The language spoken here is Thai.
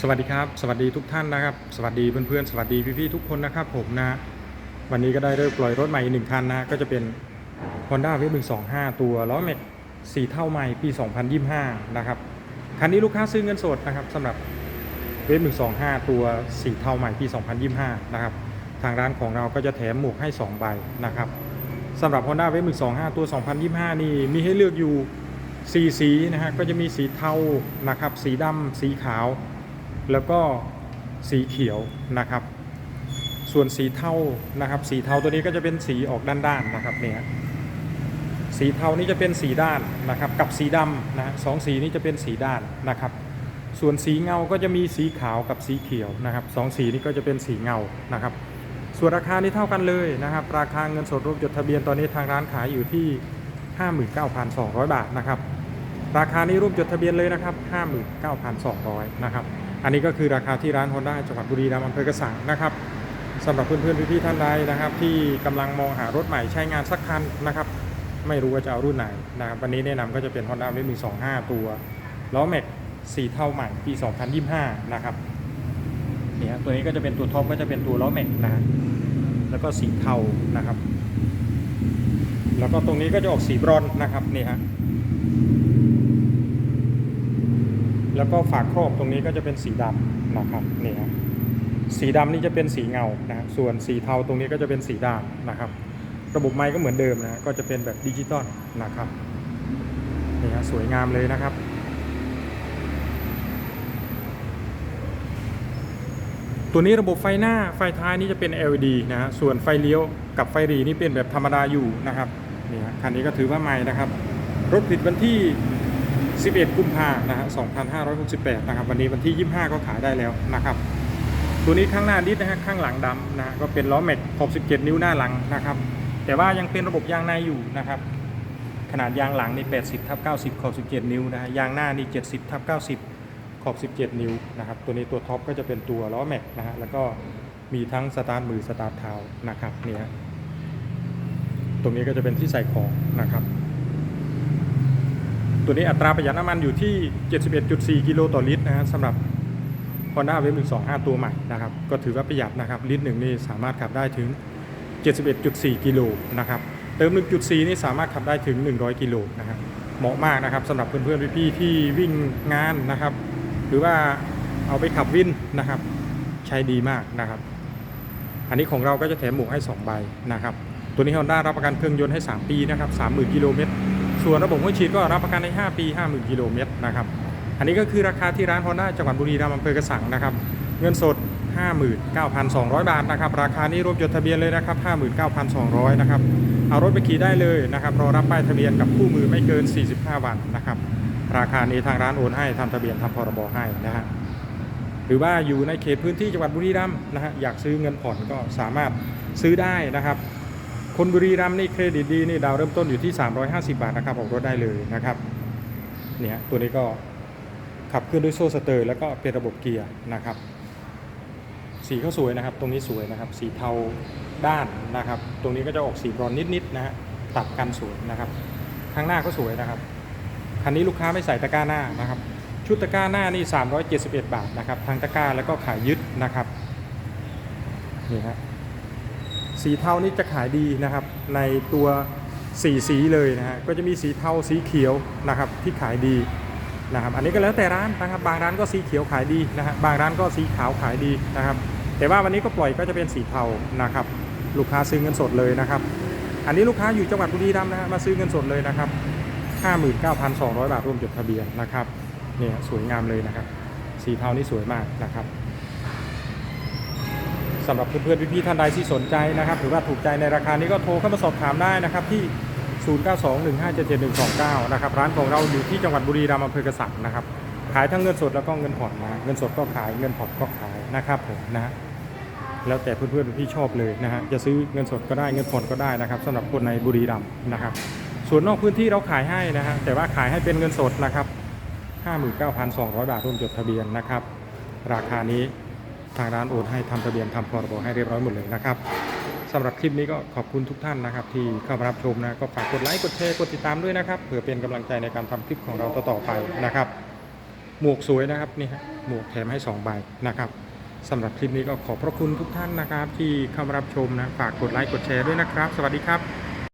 สวัสดีครับสวัสดีทุกท่านนะครับ สวัสดีเพื่อนๆสวัสดีพี่ๆทุกคนนะครับผมนะ วันนี้ก็ได้เริ่มปล่อยรถใหม่อีกหนึ่งคันนะก็จะเป็น Honda w a v 125 ตัวล้อแม็กสีเท่าใหม่ปี 2025 นะครับคันนี้ลูกค้าซื้อเงินสดนะครับสำหรับเวฟ125 ตัวสีเท่าใหม่ปี 2025 นะครับ ทางร้านของเราก็จะแถมหมวกให้ 2 ใบนะครับสำหรับ Honda w a v 125 ตัว 2025 นี่มีให้เลือกอยู่ 4 สีนะฮะก็จะมีสีเทานะครับสีดำสีขาว แล้วก็สีเขียวนะครับ ส่วนสีเทานะครับ สีเทาตัวนี้ก็จะเป็นสีออกด้านๆนะครับเนี่ยสีเทานี่จะเป็นสีด้านนะครับ กับสีดำนะสองสีนี้จะเป็นสีด้านนะครับ ส่วนสีเงาก็จะมีสีขาวกับสีเขียวนะครับสองสีนี้ก็จะเป็นสีเงานะครับ ส่วนราคานี้เท่ากันเลยนะครับ ราคาเงินสดรวมจดทะเบียนตอนนี้ทางร้านขายอยู่ที่ 59,200 บาทนะครับ ราคานี้ร่วมจดทะเบียนเลยนะครับ 59,200 นะครับ อันนี้ก็คือราคาที่ร้าน Honda จังหวัดบุรีรัมย์อำเภอกระสังนะครับสำหรับเพื่อนๆพี่ๆท่านใดนะครับ ที่กำลังมองหารถใหม่ใช้งานสักคันนะครับ ไม่รู้ว่าจะเอารุ่นไหนนะครับวันนี้แนะนำก็จะเป็น Honda w a v 125 ตัวล้อแม็กสีเท่าใหม่ปี 2025 นะครับเนี่ยตัวนี้ก็จะเป็นตัวท็อปก็จะเป็นตัวล้อแม็กนะแล้วก็สีเทานะครับ แล้วก็ตรงนี้ก็จะออกสีบรอนนะครับนี่ฮะ แล้วก็ฝากครอบตรงนี้ก็จะเป็นสีดำนะครับนี่ครับสีดำนี่จะเป็นสีเงานะส่วนสีเทาตรงนี้ก็จะเป็นสีด่างนะครับ ระบบไม้ก็เหมือนเดิมนะก็จะเป็นแบบดิจิตอลนะครับนี่ฮะสวยงามเลยนะครับ ตัวนี้ระบบไฟหน้าไฟท้ายนี่จะเป็น LED นะฮะส่วนไฟเลี้ยวกับไฟหรีนี่เป็นแบบธรรมดาอยู่นะครับนี่ฮะคันนี้ก็ถือว่าใหม่นะครับ รถผลิตวันที่ 11 กุมภานะฮะ2568 นะครับ วันนี้วันที่ 25 ก็ขายได้แล้วนะครับ ตัวนี้ข้างหน้าดิสนะฮะ ข้างหลังดำนะฮะ ก็เป็นล้อแม็กขอบ17นิ้วหน้าหลังนะครับ แต่ว่ายังเป็นระบบยางในอยู่นะครับ ขนาดยางหลังนี่80ทับ90 ขอบ 17 นิ้วนะฮะ ยางหน้านี่70ทับ90 ขอบ 17 นิ้วนะครับ ตัวนี้ตัวท็อปก็จะเป็นตัวล้อแม็กนะฮะ แล้วก็มีทั้งสตาร์ทมือสตาร์ทเท้านะครับ เนี่ยฮะตรงนี้ก็จะเป็นที่ใส่ของนะครับ ตัวนี้อัตราประหยัดน้ำมันอยู่ที่ 71.4 กิโลต่อลิตรนะฮะสำหรับ Honda w a v 125 ตัวใหม่นะครับ ก็ถือว่าประหยัดนะครับ ลิตรหนึ่งนี่สามารถขับได้ถึง 71.4 กิโลนะครับ เติม 1.4 นี่สามารถขับได้ถึง 100 กิโลนะครับ เหมาะมากนะครับสำหรับเพื่อนๆพี่ๆที่วิ่งงานนะครับ หรือว่าเอาไปขับวินนะครับ ใช้ดีมากนะครับ อันนี้ของเราก็จะแถมหมวกให้ 2 ใบนะครับ ตัวนี้ Honda รับประกันเครื่องยนต์ให้ 3 ปีนะครับ 30,000 กิโลเมตร ส่วนระบบหัวฉีดก็รับประกันใน 5 ปี 50,000 กิโลเมตรนะครับอันนี้ก็คือราคาที่ร้าน Honda จังหวัดบุรีรัมย์อำเภอกระสังนะครับเงินสด 59,200 บาทนะครับราคานี้รวมจดทะเบียนเลยนะครับ 59,200 นะครับเอารถไปขี่ได้เลยนะครับรอรับป้ายทะเบียนกับคู่มือไม่เกิน 45 วันนะครับราคานี้ทางร้านโอนให้ทำทะเบียนทำพรบให้นะฮะหรือว่าอยู่ในเขตพื้นที่จังหวัดบุรีรัมย์นะฮะอยากซื้อเงินผ่อนก็สามารถซื้อได้นะครับ คนบุรีรัมย์นี่เครดิตดีนี่ดาวเริ่มต้นอยู่ที่ 350 บาทนะครับออกรถได้เลยนะครับเนี่ยตัวนี้ก็ขับเคลื่อนด้วยโซ่สเตอร์แล้วก็เป็นระบบเกียร์นะครับสีเขาสวยนะครับ ตรงนี้สวยนะครับ สีเทาด้านนะครับ ตรงนี้ก็จะออกสีบรอนนิดๆนะฮะตัดกันสวยนะครับ ข้างหน้าก็สวยนะครับคันนี้ลูกค้าไม่ใส่ตะกร้าหน้านะครับ ชุดตะกร้าหน้านี่371 บาทนะครับทั้งตะกร้าแล้วก็ขายยึดนะครับนี่ฮะ สีเทานี่จะขายดีนะครับ ในตัวสีสีเลยนะฮะก็จะมีสีเทาสีเขียวนะครับที่ขายดีนะครับ อันนี้ก็แล้วแต่ร้านนะครับ บางร้านก็สีเขียวขายดีนะฮะบางร้านก็สีขาวขายดีนะครับ แต่ว่าวันนี้ก็ปล่อยก็จะเป็นสีเทานะครับ ลูกค้าซื้อเงินสดเลยนะครับ อันนี้ลูกค้าอยู่จังหวัดบุรีรัมย์นะฮะมาซื้อเงินสดเลยนะครับ59,200 บาทรวมจดทะเบียนนะครับเนี่ยสวยงามเลยนะครับ สีเทานี่สวยมากนะครับ สำหรับเพื่อนๆพี่ๆท่านใดที่สนใจนะครับ หรือว่าถูกใจในราคานี้ก็โทรเข้ามาสอบถามได้นะครับที่ 0921577129 นะครับร้านของเราอยู่ที่จังหวัดบุรีรัมย์อำเภอกระสังนะครับขายทั้งเงินสดแล้วก็เงินผ่อนนะเงินสดก็ขายเงินผ่อนก็ขายนะครับผมนะแล้วแต่เพื่อนๆพี่ชอบเลยนะฮะจะซื้อเงินสดก็ได้เงินผ่อนก็ได้นะครับสำหรับคนในบุรีรัมย์นะครับ ส่วนนอกพื้นที่เราขายให้นะฮะแต่ว่าขายให้เป็นเงินสดนะครับ 59,200 บาทรวมจดทะเบียนนะครับ ราคานี้ ทางร้านโอนให้ทำทะเบียนทำพรบให้เรียบร้อยหมดเลยนะครับสำหรับคลิปนี้ก็ขอบคุณทุกท่านนะครับ ที่เข้ามารับชมนะก็ฝากกดไลค์กดแชร์กดติดตามด้วยนะครับเพื่อเป็นกำลังใจในการทำคลิปของเราต่อๆไปนะครับ หมวกสวยนะครับนี่ฮะหมวกแถมให้2ใบนะครับสำหรับคลิปนี้ก็ขอบพระคุณทุกท่านนะครับ ที่เข้ามารับชมนะฝากกดไลค์กดแชร์ด้วยนะครับ สวัสดีครับ